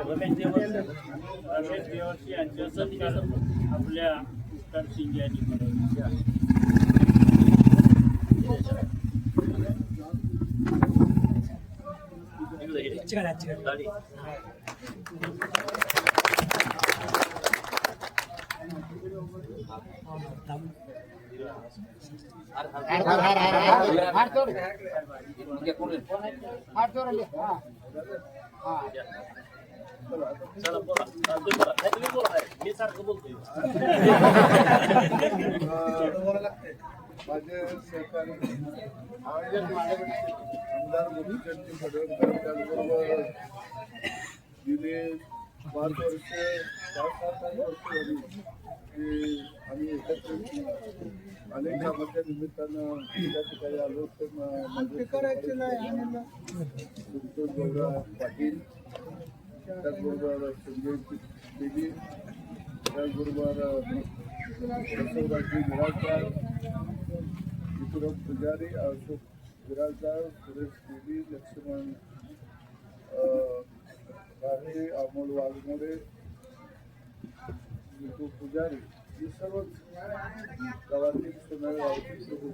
रमेश देवर्षी रमेश देवर्षी यांच्या सत्कार आपल्या पुष्कर शिंदे यांनी करावा. चला माझे सहकारी आमदार गोपीचंद फडणकर त्याचबरोबर गेले पाच वर्ष पाच सात आठ वर्ष झाली की आम्ही एकत्र अनेक कामाच्या निमित्तानं त्या ठिकाणी आलो तर माझे संतोष गौरा पाटील त्याचबरोबर संजय देवी त्याचबरोबर बसवराजी निराजदार विक्रम पुजारी अशोक विराजदार सुरेश देवी लक्ष्मण अं, राणे अमोल वाघमोडे विठू पुजारी ही सर्व गावातील सोनाळ गावातील सर्व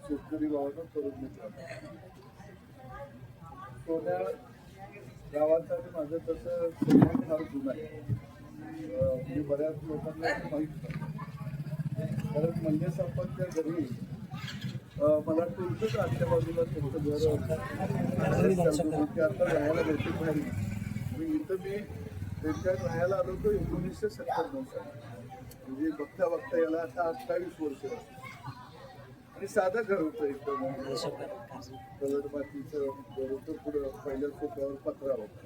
शेतकरी भावना करून मित्र सोन्याळ गावात आणि माझं तसं संबंध फार जुना आहे. मी म्हणजे बऱ्याच लोकांना माहीत कारण म्हणजे संपतच्या घरी. मला तुमचंच आजच्या बाजूला तुमचं घर होतं. ते आता राहायला भेटली नाही. मी इथं मी त्यांच्यात राहायला आलो होतो एकोणीसशे सत्त्याण्णव साली म्हणजे बघता बघता याला आता अठ्ठावीस वर्ष. आणि साधं घर होतं एकदम. कलर मातीचं घर होतं पुढं पहिल्या सोप्यावर पत्रा होता.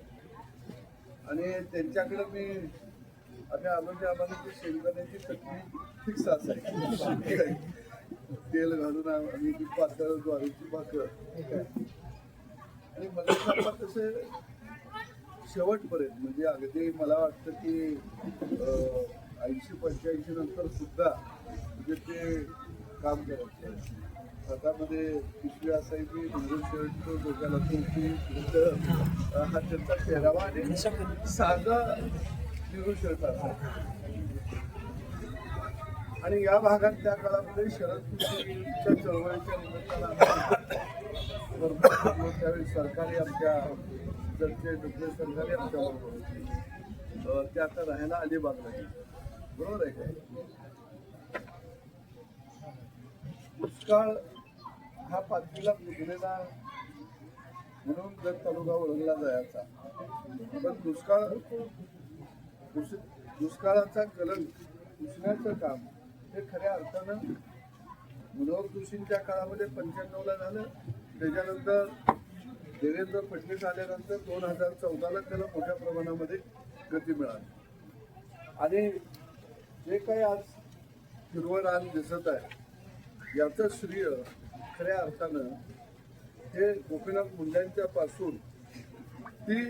आणि त्यांच्याकडे मी आम्ही आलो की आम्हाला ती शेंगदाण्याची चटणी फिक्स असायची. तेल घालून आम- आम्ही ती पातळ ज्वारीची भाकर. आणि मला सांगा तसे शेवटपर्यंत म्हणजे अगदी मला वाटतं की ऐंशी पंच्याऐंशी नंतर सुद्धा म्हणजे ते काम करायचे हातामध्ये पिशवी असायची मंगल शर्ट डोक्याला तुमची हा त्यांचा पेहरावा आणि साधा निरू शर्ट असायचा आणि या भागात त्या काळामध्ये शरद पवारांच्या चळवळीच्या निमित्तानं त्यावेळी सरकारी आमच्या जगचे डुबले सरकारी आमच्या बरोबर होते ते आता राहायला अलिबागला नाही बरोबर आहे काय दुष्काळ हा पाचवीला पुजलेला म्हणून जर तालुका ओळखला जायचा. पण दुष्काळ दुष्काळाचा कलंक पुसण्याचं काम हे खऱ्या अर्थानं मनोहर जोशींच्या काळामध्ये पंच्याण्णवला झालं. त्याच्यानंतर देवेंद्र फडणवीस आल्यानंतर दोन हजार चौदाला त्याला मोठ्या प्रमाणामध्ये गती मिळाली. आणि जे काही आज हिरवं रान दिसत आहे याचं श्रेय खऱ्या अर्थानं हे गोपीनाथ मुंडेंच्या पासून ती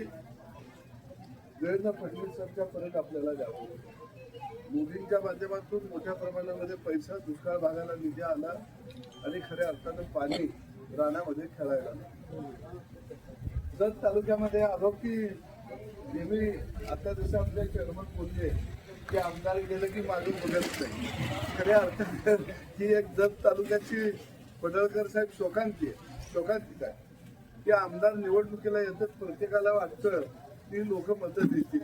देवेंद्र फडणवीसांच्या परत आपल्याला द्यावं मोदींच्या माध्यमातून मोठ्या प्रमाणामध्ये पैसा दुष्काळ भागाला निधी आला आणि खऱ्या अर्थानं पाणी रानामध्ये खेळायला जत तालुक्यामध्ये आलो की नेहमी आता जसं आपले चेअरमन बोलले की आमदार गेलं की माझं बघत नाही. खऱ्या अर्थात ही एक जत तालुक्याची पडळकर साहेब शोकांती आहे. शोकांतिक आहे. की आमदार निवडणुकीला येतात प्रत्येकाला वाटतं की लोक मतं देतील.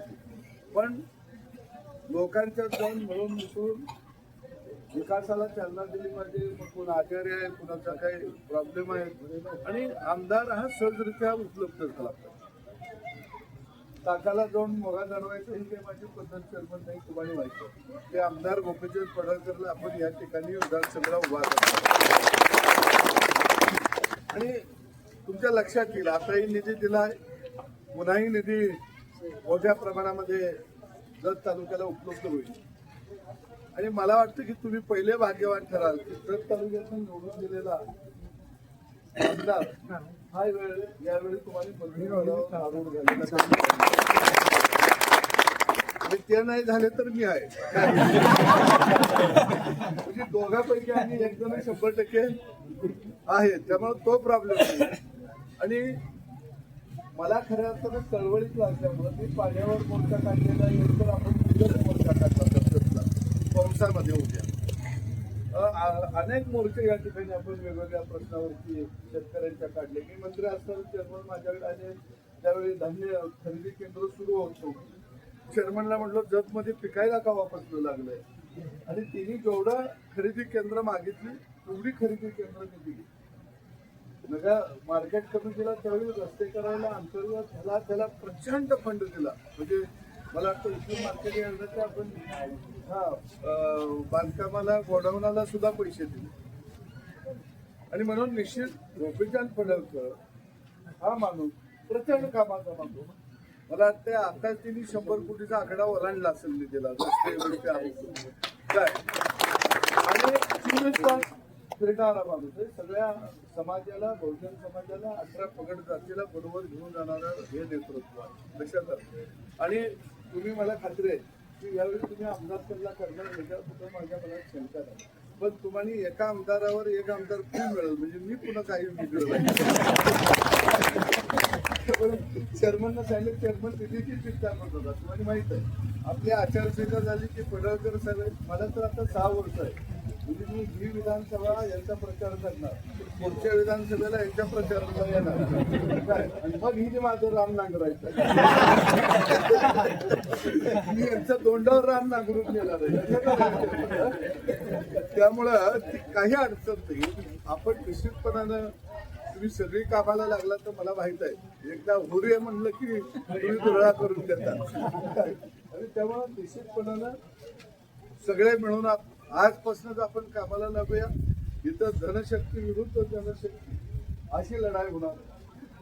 पण लोकांच्या जाऊन म्हणून मिसळून विकासाला चालना दिली पाहिजे. मग कोण आजारी आहे कुणाचा काही प्रॉब्लेम आहे. आणि आमदार हा सहजरित्या उपलब्ध झाला पाहिजे. ताकाला जाऊन मोगा जाणवायचं ही काही माझी पद्धत चेअरमन नाही तुम्हाला व्हायचं ते आमदार गोपीचंद पडळकरला आपण या ठिकाणी विधानसभेला उभा करतो आणि तुमच्या लक्षात येईल आताही निधी दिला पुन्हाही निधी मोठ्या प्रमाणामध्ये जत तालुक्याला उपलब्ध होईल. आणि मला वाटतं की तुम्ही पहिले भाग्यवान ठराल की जत तालुक्यातून निवडून दिलेला आमदार हा वेळ यावेळी तुम्हाला आणि ते नाही झाले तर मी आहे. म्हणजे दोघांपैकी आणि एकदम शंभर टक्के आहे त्यामुळे तो प्रॉब्लेम नाही. आणि मला खऱ्या अर्थानं चळवळीत लागल्यामुळं मी पाण्यावर मोर्चा काढलेला नंतर आपण मोर्चा काढला कर्जतला पावसामध्ये उद्या अनेक मोर्चे या ठिकाणी आपण वेगवेगळ्या प्रश्नावरती शेतकऱ्यांच्या काढले. मी मंत्री असताना चेअरमन माझ्याकडे आले. त्यावेळी धान्य खरेदी केंद्र सुरू होतो चेअरमनला म्हटलं जतमध्ये पिकायला का वापरलं लागलंय? आणि तिने जेवढं खरेदी केंद्र मागितली तेवढी खरेदी केंद्र मी दिली. नका मार्केट कमिटीला त्यावेळी रस्ते करायला अंतर्गत झाला त्याला प्रचंड फंड दिला. म्हणजे मला वाटतं इथून मार्केट यार्डाचे आपण हा बांधकामाला गोडाऊनाला सुद्धा पैसे दिले. आणि म्हणून निश्चित गोपीचंद पडळकर हा माणूस प्रचंड कामाचा मागतो. मला वाटतं आता तिने शंभर कोटीचा आकडा ओलांडला असेल मी रस्ते काय? आणि चोवीस तास फिरणारा माणूस सगळ्या समाजाला बहुजन समाजाला अठरा पगड जातीला बरोबर घेऊन जाणारा हे नेतृत्व आहे. लक्षात आणि तुम्ही मला खात्री आहे की यावेळी तुम्ही आमदार सल्ला करणार याच्यावर सुद्धा माझ्या मनात शंका नाही. पण तुम्हाला एका आमदारावर एक आमदार खूप मिळेल? म्हणजे मी पुन्हा काही बिघडलं चेअरमनला सांगितलं चेअरमन तिथेची चिंता करत होता. तुम्हाला माहीत आहे आपली आचारसंहिता झाली की पडळकर साहेब मला तर आता सहा वर्ष आहे म्हणजे मी ही विधानसभा यांचा प्रचार करणार. पुढच्या विधानसभेला यांच्या प्रचाराला येणार. काय? आणि मग ही जे माझं राम नांगरायचं मी यांचं दोंडावर राम नांगरून गेला त्यामुळं ती काही अडचण नाही. आपण निश्चितपणानं तुम्ही सगळी कामाला लागला तर मला माहीत आहे. एकदा होरे म्हणलं की तुम्ही दुरळा करून देता आणि तेव्हा निश्चितपणानं सगळे मिळून आजपासूनच आपण कामाला लागूया. इथं धनशक्ती विरुद्ध जनशक्ती अशी लढाई होणार.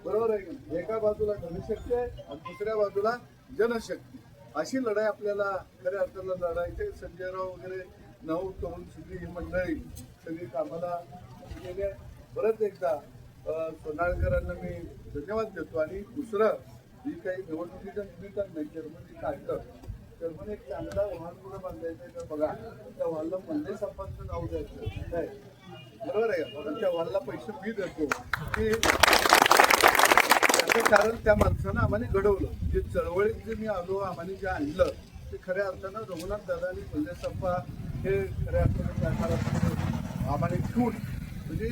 बरोबर आहे एका बाजूला धनशक्ती आहे आणि दुसऱ्या बाजूला जनशक्ती. अशी लढाई आपल्याला खऱ्या अर्थाला लढायची संजयराव वगैरे नऊ तरुण सगळी ही मंडळी सगळी कामाला गेले. परत एकदा सोनाळकरांना मी धन्यवाद देतो. आणि दुसरं जी काही निवडणुकीच्या निमित्तानं नाही जर्मनी काढलं जर्मन एक चांगला वाहन पुढे बांधायचं आहे तर बघा त्या वाहनला मंदिर संपांचं नाव द्यायचं काय बरोबर आहे का? त्या वाहनला पैसे मी देतो. की त्याचं कारण त्या माणसानं आम्हाला घडवलं. जे चळवळीत जे मी आलो आम्हाला जे आणलं ते खऱ्या अर्थानं रघुनाथ दादा आणि मंदिर संपा हे खऱ्या अर्थानं आम्हाला ठेवून म्हणजे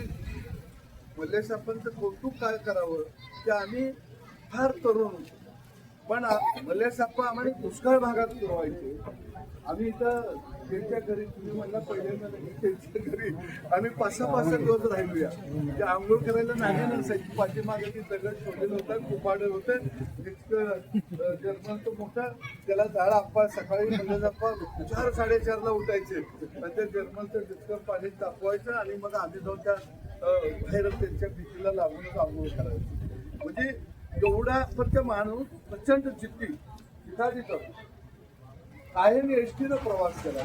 मल्लेसापांचं कौतुक काय करावं? की आम्ही फार तरुण. होतो पण मल्लेसाप्पा आम्हाला दुष्काळ भागात फिरवायचे आम्ही इथं त्यांच्या घरी तुम्ही म्हणला पहिल्यांदा त्यांच्या घरी. आम्ही पाच सहा पाच दिवस राहिलोया. ते आंघोळ करायला नाही नसायची. पाठीमागे ती दगड ठेवलेलं होतं कुपाडे होते. इतकं अं, जर्मनचं मोठं त्याला डाळ आप्पा सकाळी म्हणजे आप्पा चार साडेचारला उठायचे. आणि त्या जर्मनचं जितकं पाणी तापवायचं आणि मग आम्ही जाऊन त्या भैरव त्यांच्या भीतीला लागूनच आंघोळ करायचं. म्हणजे एवढा फक्त माणूस प्रचंड जिद्दी तिथं तिथं कायम एसटीनं प्रवास केला.